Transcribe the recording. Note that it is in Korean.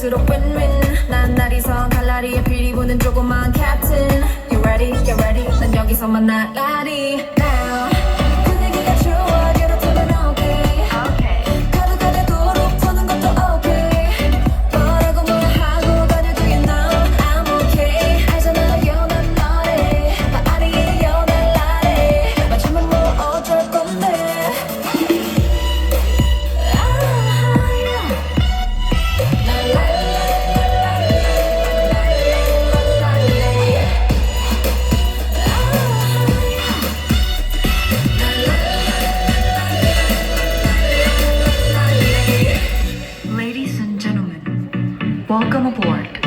갈수록 win-win 난 날이선 갈라리에 빌리보는 조그만 캡틴 You ready? Get ready? 난 여기서만 나가리 Welcome aboard.